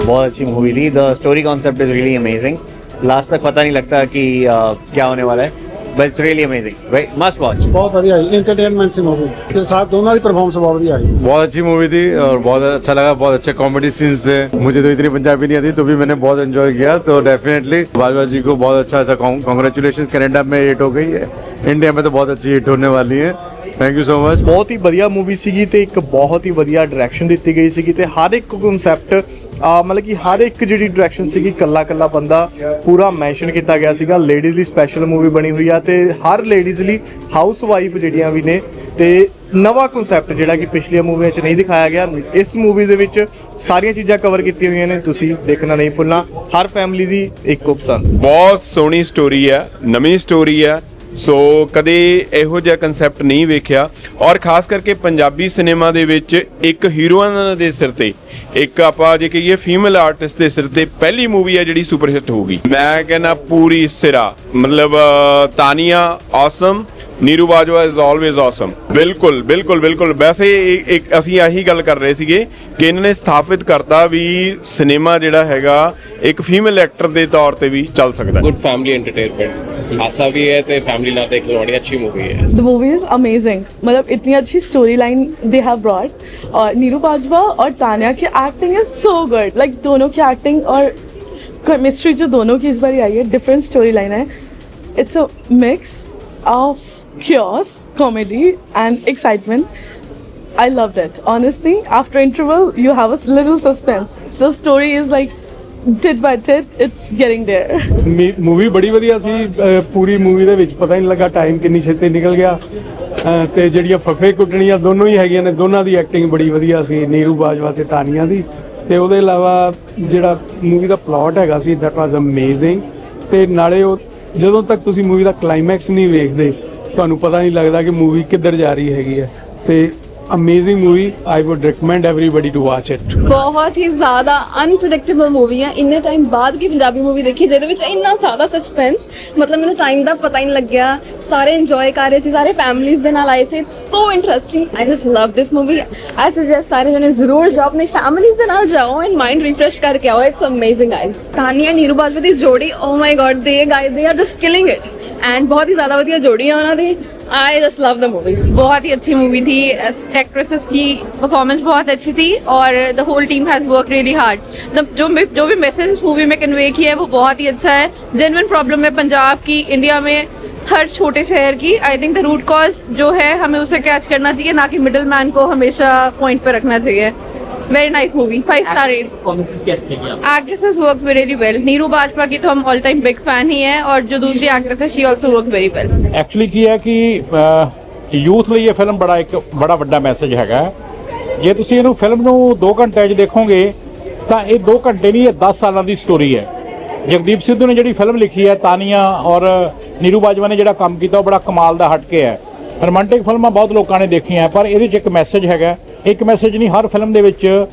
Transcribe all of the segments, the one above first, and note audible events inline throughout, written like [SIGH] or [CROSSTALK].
बहुत अच्छी मूवी थी the story concept is really amazing last तक पता नहीं लगता कि uh, क्या होने वाला है but it's really amazing must watch ਬਹੁਤ ਵਧੀਆ ਆਈ ਐਂਟਰਟੇਨਮੈਂਟ ਸੀ ਮੂਵੀ ਤੇ ਸਾਥ ਦੋਨਾਂ ਦੀ ਪਰਫਾਰਮੈਂਸ ਬਹੁਤ ਵਧੀਆ ਆਈ बहुत अच्छी मूवी थी और बहुत अच्छा लगा बहुत अच्छे कॉमेडी सीन्स थे मुझे तो इतनी पंजाबी नहीं आती तो भी मैंने बहुत एंजॉय किया तो डेफिनेटली बाजवा जी को बहुत अच्छा अच्छा कॉन्ग्रेचुलेशन कनाडा में हिट हो गई है इंडिया में तो बहुत अच्छी हिट होने वाली है थैंक यू सो मच ਬਹੁਤ ਹੀ ਵਧੀਆ ਮੂਵੀ ਸੀਗੀ ਤੇ ਇੱਕ ਬਹੁਤ ਹੀ ਵਧੀਆ ਡਾਇਰੈਕਸ਼ਨ ਦਿੱਤੀ ਗਈ ਸੀਗੀ ਤੇ ਹਰ ਇੱਕ ਕਨਸੈਪਟ ਮਤਲਬ ਕਿ ਹਰ ਇੱਕ ਜਿਹੜੀ ਡਾਇਰੈਕਸ਼ਨ ਸੀਗੀ ਕੱਲਾ ਕੱਲਾ ਬੰਦਾ ਪੂਰਾ ਮੈਂਸ਼ਨ ਕੀਤਾ ਗਿਆ ਸੀਗਾ। ਲੇਡੀਜ਼ ਲਈ ਸਪੈਸ਼ਲ ਮੂਵੀ ਬਣੀ ਹੋਈ ਆ ਤੇ ਹਰ ਲੇਡੀਜ਼ ਲਈ ਹਾਊਸ ਵਾਈਫ ਜਿਹੜੀਆਂ ਵੀ ਨੇ ਤੇ ਨਵਾਂ ਕਨਸੈਪਟ ਜਿਹੜਾ ਕਿ ਪਿਛਲੀਆਂ ਮੂਵੀਆਂ 'ਚ ਨਹੀਂ ਦਿਖਾਇਆ ਗਿਆ। ਇਸ ਮੂਵੀ ਦੇ ਵਿੱਚ ਸਾਰੀਆਂ ਚੀਜ਼ਾਂ ਕਵਰ ਕੀਤੀਆਂ ਹੋਈਆਂ ਨੇ, ਤੁਸੀਂ ਦੇਖਣਾ ਨਹੀਂ ਭੁੱਲਣਾ। ਹਰ ਫੈਮਿਲੀ ਦੀ ਇੱਕੋ ਪਸੰਦ ਬਹੁਤ ਸੋਹਣੀ ਸਟੋਰੀ ਹੈ ਨਵੀਂ ਸਟੋਰੀ ਹੈ ਸੋ ਕਦੇ ਇਹੋ ਜਿਹਾ ਕਨਸੈਪਟ ਨਹੀਂ ਵੇਖਿਆ। ਔਰ ਖਾਸ ਕਰਕੇ ਪੰਜਾਬੀ ਸਿਨੇਮਾ ਦੇ ਵਿੱਚ ਇੱਕ ਹੀਰੋਇਨ ਦੇ ਸਿਰ ਤੇ, ਇੱਕ ਆਪਾਂ ਜੇ ਕਹੀਏ ਫੀਮੇਲ ਆਰਟਿਸਟ ਦੇ ਸਿਰ ਤੇ ਪਹਿਲੀ ਮੂਵੀ ਹੈ ਜਿਹੜੀ ਸੁਪਰ ਹਿੱਟ ਗਈ। ਮੈਂ ਕਹਿੰਦਾ ਪੂਰੀ ਸਿਰਾ, ਮਤਲਬ Tania awesome Neeru Bajwa is always awesome ਬਿਲਕੁਲ ਬਿਲਕੁਲ ਬਿਲਕੁਲ ਵੈਸੇ ਇਹ- ਇੱਕ ਅਸੀਂ ਆਹੀ ਗੱਲ ਕਰ ਰਹੇ ਸੀਗੇ ਕਿ ਇਹਨਾਂ ਨੇ ਸਥਾਪਿਤ ਕਰਤਾ ਵੀ ਸਿਨੇਮਾ ਜਿਹੜਾ ਹੈਗਾ ਇੱਕ ਫੀਮੇਲ ਐਕਟਰ ਦੇ ਤੌਰ ਤੇ ਵੀ ਚੱਲ ਸਕਦਾ ਹੈ ਗੁੱਡ ਫੈਮਿਲੀ एंटरटेनमेंट हासा भी है तो फैमिली ना देखने वाली अच्छी मूवी है The movie is amazing. मतलब इतनी अच्छी story line they have brought और नीरू बाजवा और तान्या की acting is so good like दोनों की एक्टिंग और केमिस्ट्री जो दोनों की इस बार आई है डिफरेंट स्टोरी लाइन है it's a mix of chaos, comedy, and excitement. I loved it. Honestly, after interval, you have a little suspense. So story is like tit by tit, it's getting there. Movie ਬੜੀ ਵਧੀਆ ਸੀ ਅਹ ਪੂਰੀ movie ਦੇ ਵਿੱਚ ਪਤਾ ਹੀ ਨਹੀਂ ਲੱਗਾ time ਕਿੰਨੀ ਛੇਤੀ ਨਿਕਲ ਗਿਆ ਅਹ ਤੇ ਜਿਹੜੀਆਂ ਫਫੇ ਕੁੱਟਣੀਆਂ ਦੋਨੋਂ ਹੀ ਹੈਗੀਆਂ ਨੇ ਦੋਨਾਂ ਦੀ ਐਕਟਿੰਗ ਬੜੀ ਵਧੀਆ ਸੀ ਨੀਰੂ ਬਾਜਵਾ ਤੇ ਤਾਨੀਆ ਦੀ ਤੇ ਉਹਦੇ ਇਲਾਵਾ ਜਿਹੜਾ ਮੂਵੀ ਦਾ ਪਲਾਟ ਹੈਗਾ ਸੀ ਦੈਟ ਵਾਸ ਅਮੇਜ਼ਿੰਗ ਤੇ ਨਾਲੇ ਉਹ ਜਦੋਂ ਤੱਕ ਤੁਸੀਂ ਮੂਵੀ ਦਾ ਕਲਾਈਮੈਕਸ ਨਹੀਂ ਵੇਖਦੇ ਤੁਹਾਨੂੰ ਪਤਾ ਨਹੀਂ ਲੱਗਦਾ ਕਿ ਮੂਵੀ ਕਿੱਧਰ ਜਾ ਰਹੀ ਹੈਗੀ ਹੈ। ਤੇ amazing movie. I would recommend everybody to watch it. ਬਹੁਤ ਹੀ ਜ਼ਿਆਦਾ ਅਨਪ੍ਰੈਡਿਕਟੇਬਲ ਮੂਵੀ ਹੈ ਇੰਨੇ ਟਾਈਮ ਬਾਅਦ ਕੀ ਪੰਜਾਬੀ ਮੂਵੀ ਦੇਖੀ ਜਿਹਦੇ ਵਿੱਚ ਇੰਨਾ ਜ਼ਿਆਦਾ ਸਸਪੈਂਸ ਮਤਲਬ ਮੈਨੂੰ ਟਾਈਮ ਦਾ ਪਤਾ ਹੀ ਨਹੀਂ ਲੱਗਿਆ ਸਾਰੇ ਇੰਜੋਏ ਕਰ ਰਹੇ ਸੀ ਸਾਰੇ ਫੈਮਲੀਆਂ ਦੇ ਨਾਲ ਆਏ ਸੀ it's so interesting I just love this movie I suggest ਸਾਰੇ ਜਣੇ ਜ਼ਰੂਰ ਜਾਓ ਆਪਣੀ ਫੈਮਲੀਆਂ ਦੇ ਨਾਲ ਜਾਓ ਐਂਡ ਮਾਈਂਡ ਰੀਫਰੈਸ਼ ਕਰਕੇ ਆਓ it's amazing guys Tania Neeru Bajwa ਦੀ ਜੋੜੀ ਓ my God the guys they are just killing it and ਬਹੁਤ ਹੀ ਜ਼ਿਆਦਾ ਵਧੀਆ ਜੋੜੀ ਹੈ ਉਹਨਾਂ ਦੀ I just love the movie बहुत ही अच्छी मूवी थी। एक्ट्रेसेस की परफॉर्मेंस बहुत अच्छी थी और the whole team has work really hard जो जो भी मैसेज इस मूवी में कन्वे किया है, वो बहुत ही अच्छा है। जेनवन प्रॉब्लम है पंजाब की इंडिया में, हर छोटे शहर की I think the root cause जो है, हमें उसे कैच करना चाहिए, ना कि मिडिल मैन को हमेशा पॉइंट पर रखना चाहिए। Very nice movie five star rate performances कैसे लगी आपको actresses work really well Neeru Bajwa की तो हम ऑल टाइम बिग फैन ही है और जो दूसरी एक्ट्रेस है she also work very well actually ਕੀ ਹੈ ਕਿ ਯੂਥ ਲਈ ਇਹ ਫਿਲਮ ਬੜਾ ਇੱਕ ਬੜਾ ਵੱਡਾ ਮੈਸੇਜ ਹੈਗਾ ਹੈ। ਜੇ ਤੁਸੀਂ ਇਹਨੂੰ ਫਿਲਮ ਨੂੰ 2 ਘੰਟਿਆਂ 'ਚ ਦੇਖੋਗੇ ਤਾਂ ਇਹ 2 ਘੰਟੇ ਨਹੀਂ ਇਹ 10 ਸਾਲਾਂ ਦੀ ਸਟੋਰੀ ਹੈ ਜਗਦੀਪ ਸਿੱਧੂ ਨੇ ਜਿਹੜੀ ਫਿਲਮ ਲਿਖੀ ਹੈ ਤਾਨੀਆ ਔਰ ਨੀਰੂ ਬਾਜਵਾ ਨੇ ਜਿਹੜਾ ਕੰਮ ਕੀਤਾ ਉਹ ਬੜਾ ਕਮਾਲ ਦਾ ਹਟ ਕੇ ਹੈ ਰੋਮਾਂਟਿਕ ਫਿਲਮਾਂ ਬਹੁਤ ਲੋਕਾਂ ਨੇ ਦੇਖੀਆਂ ਪਰ ਇਹਦੇ 'ਚ ਇੱਕ ਮੈਸੇਜ ਹੈਗਾ ਇੱਕ ਮੈਸੇਜ ਨਹੀਂ, ਹਰ ਫਿਲਮ ਦੇ ਵਿੱਚ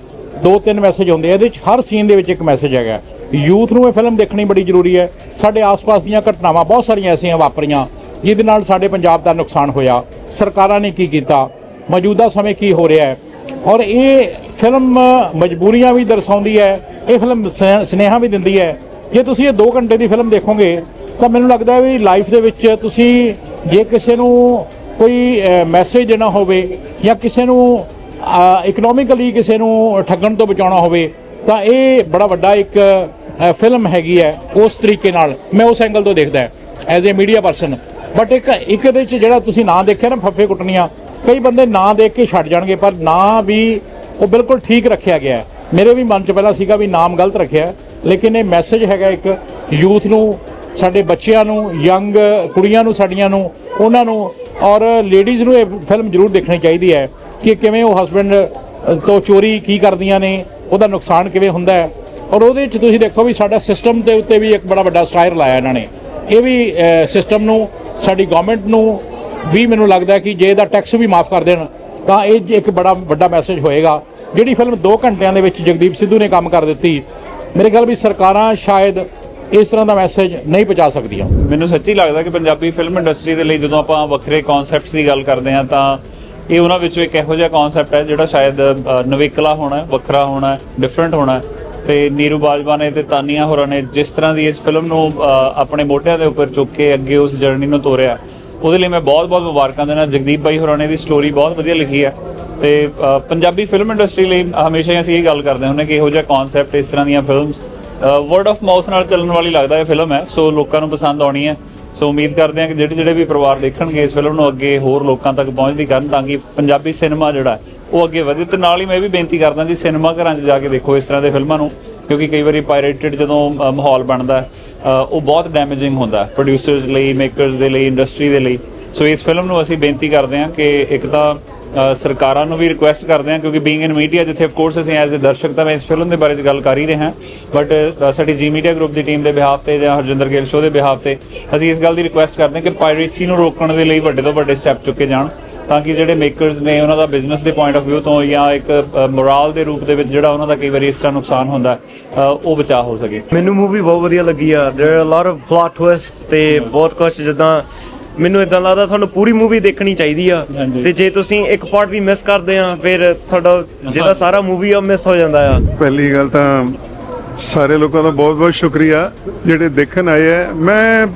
ਦੋ ਤਿੰਨ ਮੈਸੇਜ ਹੁੰਦੇ ਆ। ਇਹਦੇ 'ਚ ਹਰ ਸੀਨ ਦੇ ਵਿੱਚ ਇੱਕ ਮੈਸੇਜ ਹੈਗਾ। ਯੂਥ ਨੂੰ ਇਹ ਫਿਲਮ ਦੇਖਣੀ ਬੜੀ ਜ਼ਰੂਰੀ ਹੈ। ਸਾਡੇ ਆਸ-ਪਾਸ ਦੀਆਂ ਘਟਨਾਵਾਂ ਬਹੁਤ ਸਾਰੀਆਂ ਐਸੀਆਂ ਵਾਪਰੀਆਂ, ਜਿਹਦੇ ਨਾਲ ਸਾਡੇ ਪੰਜਾਬ ਦਾ ਨੁਕਸਾਨ ਹੋਇਆ। ਸਰਕਾਰਾਂ ਨੇ ਕੀ ਕੀਤਾ? ਮੌਜੂਦਾ ਸਮੇਂ ਕੀ ਹੋ ਰਿਹਾ ਹੈ? ਔਰ ਇਹ ਫਿਲਮ ਮਜਬੂਰੀਆਂ ਵੀ ਦਰਸਾਉਂਦੀ ਹੈ, ਇਹ ਫਿਲਮ ਸ- ਸੁਨੇਹਾ ਵੀ ਦਿੰਦੀ ਹੈ। ਜੇ ਤੁਸੀਂ ਇਹ 2 ਘੰਟੇ ਦੀ ਫਿਲਮ ਦੇਖੋਗੇ, ਤਾਂ ਮੈਨੂੰ ਲੱਗਦਾ ਹੈ ਵੀ ਲਾਈਫ ਦੇ ਵਿੱਚ ਤੁਸੀਂ ਜੇ ਕਿਸੇ ਨੂੰ ਕੋਈ ਮੈਸੇਜ ਦੇਣਾ ਹੋਵੇ ਜਾਂ ਕਿਸੇ ਨੂੰ ਇਕਨੋਮਿਕਲੀ ਕਿਸੇ ਨੂੰ ਠੱਗਣ ਤੋਂ ਬਚਾਉਣਾ ਹੋਵੇ, ਤਾਂ ਇਹ ਬੜਾ ਵੱਡਾ ਇੱਕ ਫਿਲਮ ਹੈਗੀ ਹੈ ਉਸ ਤਰੀਕੇ ਨਾਲ। ਮੈਂ ਉਸ ਐਂਗਲ ਤੋਂ ਦੇਖਦਾ as a media person but ਇੱਕ ਇੱਕ ਇਹਦੇ ਵਿੱਚ ਜਿਹੜਾ ਤੁਸੀਂ ਨਾਂ ਦੇਖਿਆ ਨਾ, ਫੱਫੇ ਕੁੱਟਣੀਆਂ, ਕਈ ਬੰਦੇ ਨਾਂ ਦੇਖ ਕੇ ਛੱਡ ਜਾਣਗੇ, ਪਰ ਨਾਂ ਵੀ ਉਹ ਬਿਲਕੁਲ ਠੀਕ ਰੱਖਿਆ ਗਿਆ ਮੇਰੇ ਵੀ ਮਨ 'ਚ ਪਹਿਲਾਂ ਸੀਗਾ ਵੀ ਨਾਮ ਗਲਤ ਰੱਖਿਆ ਲੇਕਿਨ ਇਹ ਮੈਸੇਜ ਹੈਗਾ ਇੱਕ ਯੂਥ ਨੂੰ, ਸਾਡੇ ਬੱਚਿਆਂ ਨੂੰ ਯੰਗ ਕੁੜੀਆਂ ਨੂੰ, ਸਾਡੀਆਂ ਨੂੰ, ਉਹਨਾਂ ਨੂੰ, ਔਰ ਲੇਡੀਜ਼ ਨੂੰ ਇਹ ਫਿਲਮ ਜ਼ਰੂਰ ਦੇਖਣੀ ਚਾਹੀਦੀ ਹੈ। ਕਿ ਕਿਵੇਂ ਉਹ ਹਸਬੰਡ ਤੋਂ ਚੋਰੀ ਕੀ ਕਰਦੀਆਂ ਨੇ, ਉਹਦਾ ਨੁਕਸਾਨ ਕਿਵੇਂ ਹੁੰਦਾ ਹੈ। ਔਰ ਉਹਦੇ ਵਿੱਚ ਤੁਸੀਂ ਦੇਖੋ ਵੀ ਸਾਡਾ ਸਿਸਟਮ ਦੇ ਉੱਤੇ ਵੀ ਇੱਕ ਬੜਾ ਵੱਡਾ ਸਟਾਇਰ ਲਾਇਆ ਇਹਨਾਂ ਨੇ। ਇਹ ਵੀ ਸਿਸਟਮ ਨੂੰ, ਸਾਡੀ ਗਵਰਨਮੈਂਟ ਨੂੰ ਵੀ ਮੈਨੂੰ ਲੱਗਦਾ ਕਿ ਜੇ ਇਹਦਾ ਟੈਕਸ ਵੀ ਮਾਫ ਕਰ ਦੇਣ, ਤਾਂ ਇਹ ਇੱਕ ਬੜਾ ਵੱਡਾ ਮੈਸੇਜ ਹੋਏਗਾ। ਜਿਹੜੀ ਫਿਲਮ 2 ਘੰਟਿਆਂ ਦੇ ਵਿੱਚ ਜਗਦੀਪ ਸਿੱਧੂ ਨੇ ਕੰਮ ਕਰ ਦਿੱਤੀ, ਮੇਰੇ ਖਿਆਲ ਵੀ ਸਰਕਾਰਾਂ ਸ਼ਾਇਦ ਇਸ ਤਰ੍ਹਾਂ ਦਾ ਮੈਸੇਜ ਨਹੀਂ ਪਹੁੰਚਾ ਸਕਦੀਆਂ। ਮੈਨੂੰ ਸੱਚੀ ਲੱਗਦਾ ਕਿ ਪੰਜਾਬੀ ਫਿਲਮ ਇੰਡਸਟਰੀ ਦੇ ਲਈ ਜਦੋਂ ਆਪਾਂ ਵੱਖਰੇ ਕਨਸੈਪਟਸ ਦੀ ਗੱਲ ਕਰਦੇ ਹਾਂ, ਤਾਂ ਇਹ ਉਹਨਾਂ ਵਿੱਚੋਂ ਇੱਕ ਇਹੋ ਜਿਹਾ ਕਨਸੈਪਟ ਹੈ ਜਿਹੜਾ ਸ਼ਾਇਦ ਨਵੇਕਲਾ ਹੋਣਾ, ਵੱਖਰਾ ਹੋਣਾ ਡਿਫਰੈਂਟ ਹੋਣਾ। ਹੈ ਤੇ ਨੀਰੂ ਬਾਜਵਾ ਨੇ ਤੇ ਤਾਨੀਆ ਹੋਰਾਂ ਨੇ ਜਿਸ ਤਰ੍ਹਾਂ ਦੀ ਇਸ ਫਿਲਮ ਨੂੰ ਆਪਣੇ ਮੋਢਿਆਂ ਦੇ ਉੱਪਰ ਚੁੱਕ ਕੇ ਅੱਗੇ ਉਸ ਜਰਨੀ ਨੂੰ ਤੋਰਿਆ, ਉਹਦੇ ਲਈ ਮੈਂ ਬਹੁਤ-ਬਹੁਤ ਮੁਬਾਰਕਾਂ ਦੇਣਾ ਜਗਦੀਪ ਬਾਈ ਹੋਰਾਂ ਨੇ ਵੀ ਸਟੋਰੀ ਬਹੁਤ ਵਧੀਆ ਲਿਖੀ ਹੈ। ਤੇ ਪੰਜਾਬੀ ਫਿਲਮ ਇੰਡਸਟਰੀ ਲਈ ਹਮੇਸ਼ਾ ਹੀ ਅਸੀਂ ਇਹ ਗੱਲ ਕਰਦੇ ਹੁੰਦੇ ਕਿ ਇਹੋ ਜਿਹਾ ਕਨਸੈਪਟ ਇਸ ਤਰ੍ਹਾਂ ਦੀਆਂ ਫਿਲਮਸ ਵਰਡ ਆਫ ਮਾਊਥ ਨਾਲ ਚੱਲਣ ਵਾਲੀ ਲੱਗਦਾ ਇਹ ਫਿਲਮ ਹੈ, ਸੋ ਲੋਕਾਂ ਨੂੰ ਪਸੰਦ ਆਉਣੀ ਹੈ। ਸੋ ਉਮੀਦ ਕਰਦੇ ਹਾਂ ਕਿ ਜਿਹੜੇ ਜਿਹੜੇ ਵੀ ਪਰਿਵਾਰ ਦੇਖਣਗੇ ਇਸ ਫਿਲਮ ਨੂੰ ਅੱਗੇ ਹੋਰ ਲੋਕਾਂ ਤੱਕ ਪਹੁੰਚਦੀ ਕਰਨ ਤਾਂ ਕਿ ਪੰਜਾਬੀ ਸਿਨੇਮਾ ਜਿਹੜਾ ਉਹ ਅੱਗੇ ਵਧੇ। ਤੇ ਨਾਲ ਹੀ ਮੈਂ ਵੀ ਬੇਨਤੀ ਕਰਦਾ ਜੀ, ਸਿਨੇਮਾ ਘਰਾਂ 'ਚ ਜਾ ਕੇ ਦੇਖੋ ਇਸ ਤਰ੍ਹਾਂ ਦੇ ਫਿਲਮਾਂ ਨੂੰ, ਕਿਉਂਕਿ ਕਈ ਵਾਰੀ ਪਾਇਰੇਟਡ ਜਦੋਂ ਮਾਹੌਲ ਬਣਦਾ ਉਹ ਬਹੁਤ ਡੈਮੇਜਿੰਗ ਹੁੰਦਾ ਪ੍ਰੋਡਿਊਸਰਸ ਲਈ ਮੇਕਰਸ ਦੇ ਲਈ ਇੰਡਸਟਰੀ ਦੇ ਲਈ। ਸੋ ਇਸ ਫਿਲਮ ਨੂੰ ਅਸੀਂ ਬੇਨਤੀ ਕਰਦੇ ਹਾਂ ਕਿ ਇੱਕ ਤਾਂ ਸਰਕਾਰਾਂ ਨੂੰ ਵੀ ਰਿਕੁਐਸਟ ਕਰਦੇ ਹਾਂ, ਕਿਉਂਕਿ ਬੀਇੰਗ ਇਨ ਮੀਡੀਆ ਜਿੱਥੇ ਆਫ ਕੋਰਸ ਅਸੀਂ ਐਜ਼ ਅ ਦਰਸ਼ਕ ਤਾਂ ਮੈਂ ਇਸ ਫਿਲਮ ਦੇ ਬਾਰੇ ਚ ਗੱਲ ਕਰ ਹੀ ਰਹੇ ਹਾਂ ਬਟ ਸਾਡੀ ਜੀ ਮੀਡੀਆ ਗਰੁੱਪ ਦੀ ਟੀਮ ਦੇ ਬਿਹਾਫ ਤੇ ਜਾਂ ਹਰਜਿੰਦਰ ਗਿੱਲ ਸ਼ੋਅ ਦੇ ਬਿਹਾਫ ਤੇ ਅਸੀਂ ਇਸ ਗੱਲ ਦੀ ਰਿਕੁਐਸਟ ਕਰਦੇ ਹਾਂ ਕਿ ਪਾਇਰੇਸੀ ਨੂੰ ਰੋਕਣ ਦੇ ਲਈ ਵੱਡੇ ਤੋਂ ਵੱਡੇ ਸਟੈਪ ਚੁੱਕੇ ਜਾਣ, ਤਾਂ ਕਿ ਜਿਹੜੇ ਮੇਕਰਸ ਨੇ ਉਹਨਾਂ ਦਾ ਬਿਜ਼ਨਸ ਦੇ ਪੁਆਇੰਟ ਆਫ View ਤੋਂ ਜਾਂ ਇੱਕ ਮੋਰਲ ਦੇ ਰੂਪ ਦੇ ਵਿੱਚ ਜਿਹੜਾ ਉਹਨਾਂ ਦਾ ਕਈ ਵਾਰੀ ਇਸ ਤਰ੍ਹਾਂ ਨੁਕਸਾਨ ਹੁੰਦਾ ਉਹ ਬਚਾ ਹੋ ਸਕੇ। ਮੈਨੂੰ ਮੂਵੀ ਬਹੁਤ ਵਧੀਆ ਲੱਗੀ ਆ। There are lot of plot twist ਤੇ ਬਹੁਤ ਕੁਝ ਜਿੱਦਾਂ ਮੈਨੂੰ ਇਦਾਂ ਲੱਗਦਾ ਤੁਹਾਨੂੰ ਪੂਰੀ ਮੂਵੀ ਦੇਖਣੀ ਚਾਹੀਦੀ ਆ। ਤੇ ਜੇ ਤੁਸੀਂ ਇੱਕ ਪਾਰਟ ਵੀ ਮਿਸ ਕਰਦੇ ਆ ਫਿਰ ਤੁਹਾਡਾ ਜਿਹੜਾ ਸਾਰਾ ਮੂਵੀ ਆ ਮਿਸ ਹੋ ਜਾਂਦਾ ਆ। ਪਹਿਲੀ ਗੱਲ ਤਾਂ ਸਾਰੇ ਲੋਕਾਂ ਦਾ ਬਹੁਤ-ਬਹੁਤ ਸ਼ੁਕਰੀਆ ਜਿਹੜੇ ਦੇਖਣ ਆਏ ਆ। ਮੈਂ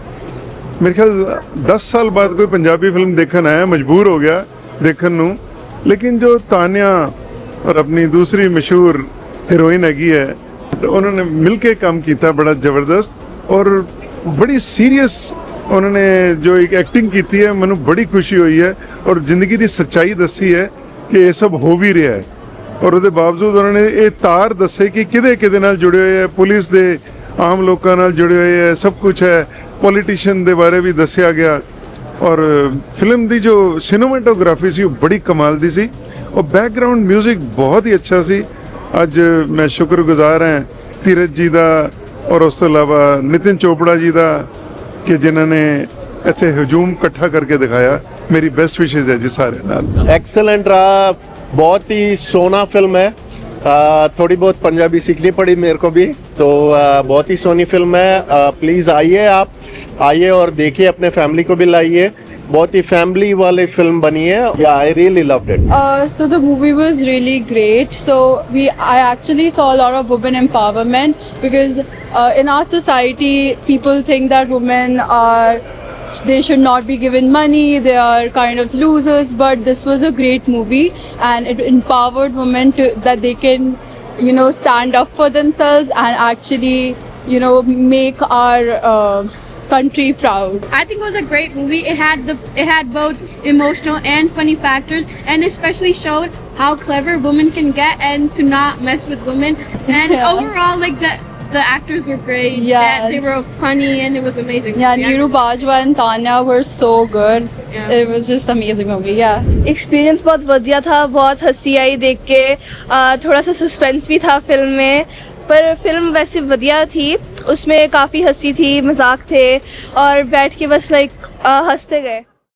ਮੇਰੇ ਖਿਆਲ 10 ਸਾਲ ਬਾਅਦ ਕੋਈ ਪੰਜਾਬੀ ਫਿਲਮ ਦੇਖਣ ਆਇਆ ਮਜਬੂਰ ਹੋ ਗਿਆ ਦੇਖਣ ਨੂੰ। ਲੇਕਿਨ ਜੋ ਤਾਨਿਆ ਔਰ ਆਪਣੀ ਦੂਸਰੀ ਮਸ਼ਹੂਰ ਹੀਰੋਇਨ ਹੈਗੀ ਹੈ ਉਹਨਾਂ ਨੇ ਮਿਲ ਕੇ ਕੰਮ ਕੀਤਾ ਬੜਾ ਜ਼ਬਰਦਸਤ ਔਰ ਬੜੀ ਸੀਰੀਅਸ ਉਹਨਾਂ ਨੇ ਜੋ ਇੱਕ ਐਕਟਿੰਗ ਕੀਤੀ ਹੈ ਮੈਨੂੰ ਬੜੀ ਖੁਸ਼ੀ ਹੋਈ ਹੈ ਔਰ ਜ਼ਿੰਦਗੀ ਦੀ ਸੱਚਾਈ ਦੱਸੀ ਹੈ ਕਿ ਇਹ ਸਭ ਹੋ ਵੀ ਰਿਹਾ ਹੈ ਔਰ ਉਹਦੇ ਬਾਵਜੂਦ ਉਹਨਾਂ ਨੇ ਇਹ ਤਾਰ ਦੱਸੇ ਕਿ ਕਿਹਦੇ ਕਿਹਦੇ ਨਾਲ ਜੁੜੇ ਹੋਏ ਹੈ ਪੁਲਿਸ ਦੇ ਆਮ ਲੋਕਾਂ ਨਾਲ ਜੁੜੇ ਹੋਏ ਹੈ ਸਭ ਕੁਝ ਹੈ ਪੋਲੀਟੀਸ਼ੀਅਨ ਦੇ ਬਾਰੇ ਵੀ ਦੱਸਿਆ ਗਿਆ ਔਰ ਫਿਲਮ ਦੀ ਜੋ ਸਿਨੇਮੈਟੋਗ੍ਰਾਫੀ ਸੀ ਉਹ ਬੜੀ ਕਮਾਲ ਦੀ ਸੀ ਔਰ ਬੈਕਗ੍ਰਾਉਂਡ 뮤직 ਬਹੁਤ ਹੀ ਅੱਛਾ ਸੀ ਅੱਜ ਮੈਂ ਸ਼ੁਕਰਗੁਜ਼ਾਰ ਹਾਂ ਧੀਰਜ ਜੀ ਦਾ ਔਰ ਉਸ ਤੋਂ ਇਲਾਵਾ ਨਿਤਿਨ ਚੋਪੜਾ ਜੀ ਦਾ ਕਿ ਜਿਨ੍ਹਾਂ ਨੇ ਇੱਥੇ ਹਜੂਮ ਇਕੱਠਾ ਕਰਕੇ ਦਿਖਾਇਆ ਮੇਰੀ ਬੈਸਟ ਵਿਸ਼ੇਸ ਹੈ ਜੀ ਸਾਰੇ ਨਾਲ एक्सेलेंट रहा बहुत ही सोना फिल्म है आ, थोड़ी बहुत पंजाबी सीखनी पड़ी मेरे को भी तो आ, बहुत ही सोनी फिल्म है प्लीज़ आइए आप आइए और देखिए अपने फैमिली को भी लाइए बहुत ही फैमिली वाली फिल्म बनी है या I really loved it Uh, so the movie was really great. So we, I actually saw a lot of women empowerment because uh, in our society, people think that women are they should not be given money. They are kind of losers. But this was a great movie, and it empowered women to that they can, you know, stand up for themselves and actually, you know, make our. Uh, country proud I think it was a great movie. It had the it had both emotional and funny factors, and especially showed how clever women can get and to not mess with women. And [LAUGHS] Yeah. overall, like the the actors were great. Yeah. That they were funny and it was amazing. Yeah, The Niru actors- Bajwa and Tanya were so good. Yeah. It was just amazing movie. Yeah. Experience बहुत बढ़िया था बहुत हंसी आई देख के आ, थोड़ा सा suspense भी था फिल्म में पर फिल्म वैसे बढ़िया थी उसमें काफ़ी हंसी थी मजाक थे और बैठ के बस लाइक हंसते गए